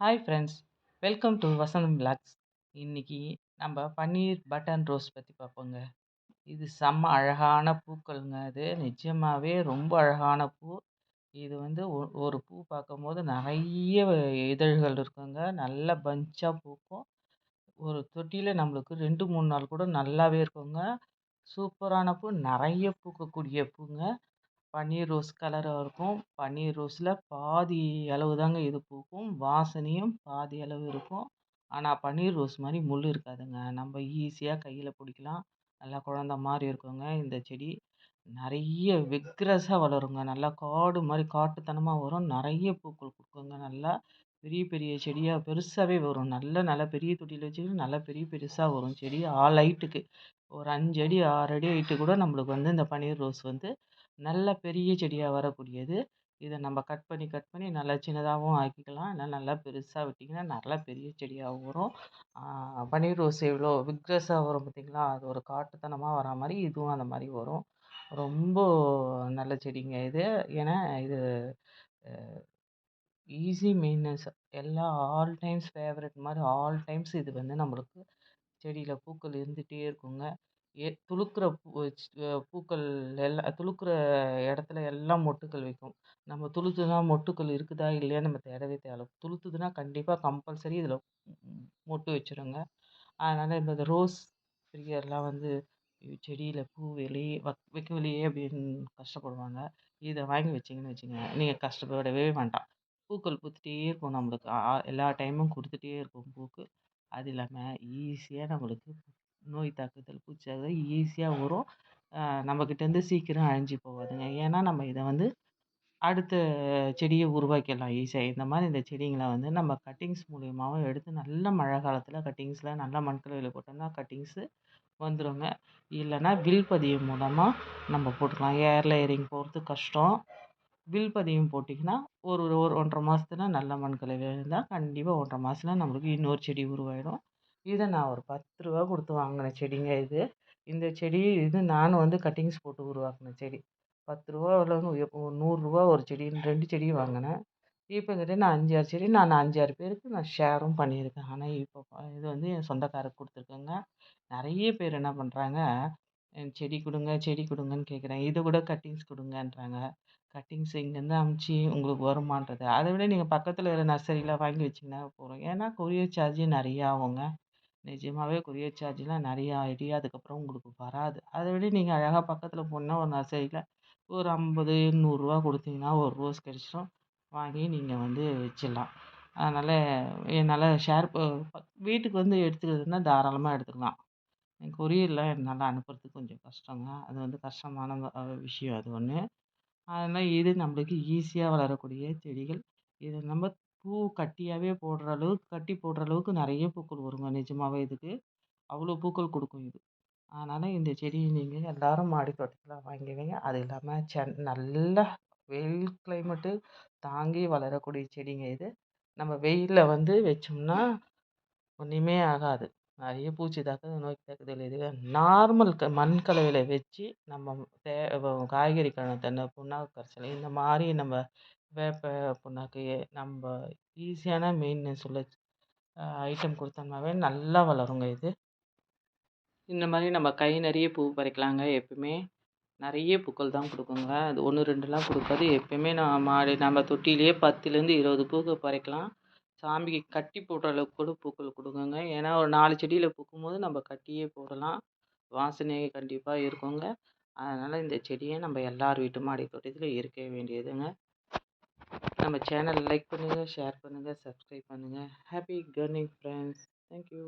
Hi friends welcome to Vasantham vlogs இன்னைக்கு நம்ம பன்னீர் button rose பற்றி பார்ப்போங்க. இது செம்ம அழகான பூக்கள்ங்க அது. நிஜமாகவே ரொம்ப அழகான பூ. இது வந்து ஒ- ஒரு பூ பார்க்கும்போது நிறைய இதழ்கள் இருக்குங்க. நல்ல பஞ்சாக பூக்கும். ஒரு தொட்டியில் நம்மளுக்கு ரெண்டு மூணு நாள் கூட நல்லாவே இருக்குங்க. சூப்பரான பூ. நிறைய பூக்கக்கூடிய பூங்க. பன்னீர் ரோஸ் கலராக இருக்கும். பன்னீர் ரோஸில் பாதி அளவு தாங்க இது பூக்கும். வாசனையும் பாதி அளவு இருக்கும். ஆனால் பன்னீர் ரோஸ் மாதிரி முள் இருக்காதுங்க. நம்ம ஈஸியாக கையில் பிடிக்கலாம். நல்லா குழந்த மாதிரி இருக்குங்க இந்த செடி. நிறைய விக்ரஸாக வளருங்க. நல்லா காடு மாதிரி காட்டுத்தனமாக வரும். நிறைய பூக்கள் கொடுக்குங்க. நல்லா பெரிய பெரிய செடியாக பெருசாகவே வரும். நல்ல நல்ல பெரிய தொட்டியில் வச்சுக்கிட்டு நல்லா பெரிய பெருசாக வரும் செடி. ஆள் ஹைட்டுக்கு ஒரு அஞ்சடி ஆறடி ஆறு அடி ஹைட்டு கூட நம்மளுக்கு வந்து இந்த பன்னீர் ரோஸ் வந்து நல்ல பெரிய செடியாக வரக்கூடியது. இதை நம்ம கட் பண்ணி கட் பண்ணி நல்லா சின்னதாகவும் ஆக்கிக்கலாம். இல்லை நல்லா பெருசாக விட்டிங்கன்னா நல்லா பெரிய செடியாகவும் வரும். பன்னீர் ரோஸ் எவ்வளோ விக்ரஸாக வரும் பார்த்திங்களா? அது ஒரு காட்டுத்தனமாக வரா மாதிரி இதுவும் அந்த மாதிரி வரும். ரொம்ப நல்ல செடிங்க இது. ஏன்னா இது ஈஸி மெயின்டெனன்ஸ். எல்லா ஆல் டைம்ஸ் ஃபேவரட் மாதிரி ஆல் டைம்ஸ் இது வந்து நம்மளுக்கு செடியில் பூக்கள் இருந்துகிட்டே இருக்குங்க. ஏ துளுர்க்குற பூ பூக்கள் எல்லாம் துளுர்க்குற இடத்துல எல்லாம் மொட்டுக்கள் வைக்கும். நம்ம துளுர்த்துதுன்னா மொட்டுக்கள் இருக்குதா இல்லையான்னு நம்ம தேடவே தேவையில்ல துளுர்த்துதுன்னா கண்டிப்பாக கம்பல்சரி இதில் மொட்டு வச்சிருங்க. அதனால் இந்த ரோஸ் பிரியர்லாம் வந்து செடியில் பூ வெளியே வக் வைக்கவில்லையே அப்படின்னு கஷ்டப்படுவாங்க. இதை வாங்கி வச்சிங்கன்னு வச்சுக்கோங்க. நீங்கள் கஷ்டப்படவே வேண்டாம். பூக்கள் பூத்துட்டே இருக்கும் நம்மளுக்கு. எல்லா டைமும் கொடுத்துட்டே இருக்கும் பூக்கு. அது இல்லாமல் ஈஸியாக நம்மளுக்கு நோய் தாக்குதல் பூச்சி தாக்குதல் ஈஸியாக வரும் நம்மக்கிட்டேருந்து சீக்கிரம் அழிஞ்சு போகாதுங்க. ஏன்னா நம்ம இதை வந்து அடுத்த செடியை உருவாக்கிடலாம் ஈஸியாக இந்த மாதிரி இந்த செடிங்களை வந்து நம்ம கட்டிங்ஸ் மூலியமாகவும் எடுத்து நல்ல மழை காலத்தில் கட்டிங்ஸில் நல்ல மண்கலவையில் போட்டோம்னா கட்டிங்ஸு வந்துருங்க. இல்லைன்னா வில் பதியம் மூலமாக நம்ம போட்டுக்கலாம். ஏர் லேயரிங் போகிறது கஷ்டம். வில் பதியம் போட்டிங்கன்னா ஒரு ஒரு ஒன்றரை மாதத்துல நல்ல மண்கலவை இருந்தால் கண்டிப்பாக ஒன்றரை மாதத்துல நம்மளுக்கு இன்னொரு செடி உருவாயிடும். இதை நான் ஒரு பத்து ரூபா கொடுத்து வாங்கின செடிங்க இது. இந்த செடி இது நானும் வந்து கட்டிங்ஸ் போட்டு உருவாக்கின செடி. பத்து ரூபாவில் ஒரு நூறுரூவா ஒரு செடி ரெண்டு செடி வாங்கினேன். இப்போ கிட்ட நான் அஞ்சாறு செடி நான் அஞ்சாறு பேருக்கு நான் ஷேரும் பண்ணியிருக்கேன். ஆனால் இப்போ இது வந்து என் சொந்தக்காரருக்கு கொடுத்துருக்கேங்க. நிறைய பேர் என்ன பண்ணுறாங்க செடி கொடுங்க செடி கொடுங்கன்னு கேட்குறாங்க. இதை கூட கட்டிங்ஸ் கொடுங்கன்றாங்க. கட்டிங்ஸ் இங்கேருந்து அமுச்சு உங்களுக்கு வருமானது அதை விட நீங்கள் பக்கத்தில் இருக்கிற நர்சரியில் வாங்கி வச்சிங்கன்னா போதும். ஏன்னா கொரியர் சார்ஜும் நிறையா ஆகுங்க. நிஜமாவே கொரியர் சார்ஜ்லாம் நிறையா ஐடியா அதுக்கப்புறம் உங்களுக்கு வராது. அதை விட நீங்கள் அழகாக பக்கத்தில் போனால் ஒரு நர்சரியில் ஒரு ஐம்பது நூறுரூவா கொடுத்தீங்கன்னா ஒரு ரோஸ் கிடச்சிரும் வாங்கி நீங்கள் வந்து வச்சிடலாம். அதனால் என்னால் ஷேர் வீட்டுக்கு வந்து எடுத்துக்கிறதுனா தாராளமாக எடுத்துக்கலாம். கொரியரில் என்னால் அனுப்புறதுக்கு கொஞ்சம் கஷ்டங்க. அது வந்து கஷ்டமான விஷயம் அது ஒன்று அதனால் இது நம்மளுக்கு ஈஸியாக வளரக்கூடிய செடிகள். இது நம்ம பூ கட்டியாகவே போடுற அளவுக்கு கட்டி போடுற அளவுக்கு நிறைய பூக்கள் வருங்க நிஜமாவே இதுக்கு. அவ்வளோ பூக்கள் கொடுக்கும் இது. அதனால் இந்த செடியை நீங்கள் எல்லோரும் மாடி தோட்டத்தில் வாங்கி வைங்க அது இல்லாமல் சென் நல்ல வெயில் கிளைமேட்டு தாங்கி வளரக்கூடிய செடிங்க இது. நம்ம வெயிலில் வந்து வச்சோம்னா ஒன்றுமே ஆகாது. நிறைய பூச்சி தாக்குதல் நோய் தாக்குதல் இதுவே நார்மல் க மண் கலவையில் வச்சு நம்ம தே காய்கறி கணத்தனை புண்ணாக்கு கரைசல் இந்த மாதிரி நம்ம வேப்ப புண்ணாக்கு நம்ம ஈஸியான மெயின்னு சொல்ல ஐட்டம் கொடுத்தோம்னாவே நல்லா வளருங்க இது. இந்த மாதிரி நம்ம கை நிறைய பூ பறிக்கலாங்க எப்பவுமே நிறைய பூக்கள் தான் கொடுக்குங்க. அது ஒன்று ரெண்டுலாம் கொடுக்காது. எப்பயுமே நான் மாடி நம்ம தொட்டிலேயே பத்துலேருந்து இருபது பூக்கள் பறிக்கலாம். சாமிக்கு கட்டி போடுற அளவுக்கு கூட பூக்கள் கொடுக்குங்க. ஏன்னா ஒரு நாலு செடியில் பூக்கும்போது நம்ம கட்டியே போடலாம். வாசனை கண்டிப்பாக இருக்குங்க. அதனால் இந்த செடியை நம்ம எல்லார் வீட்டு மாடி தோட்டத்தில் இருக்க வேண்டியதுங்க. நம்ம சேனல் லைக் பண்ணுங்கள் ஷேர் பண்ணுங்கள் சப்ஸ்கிரைப் பண்ணுங்கள் happy gardening friends. Thank you.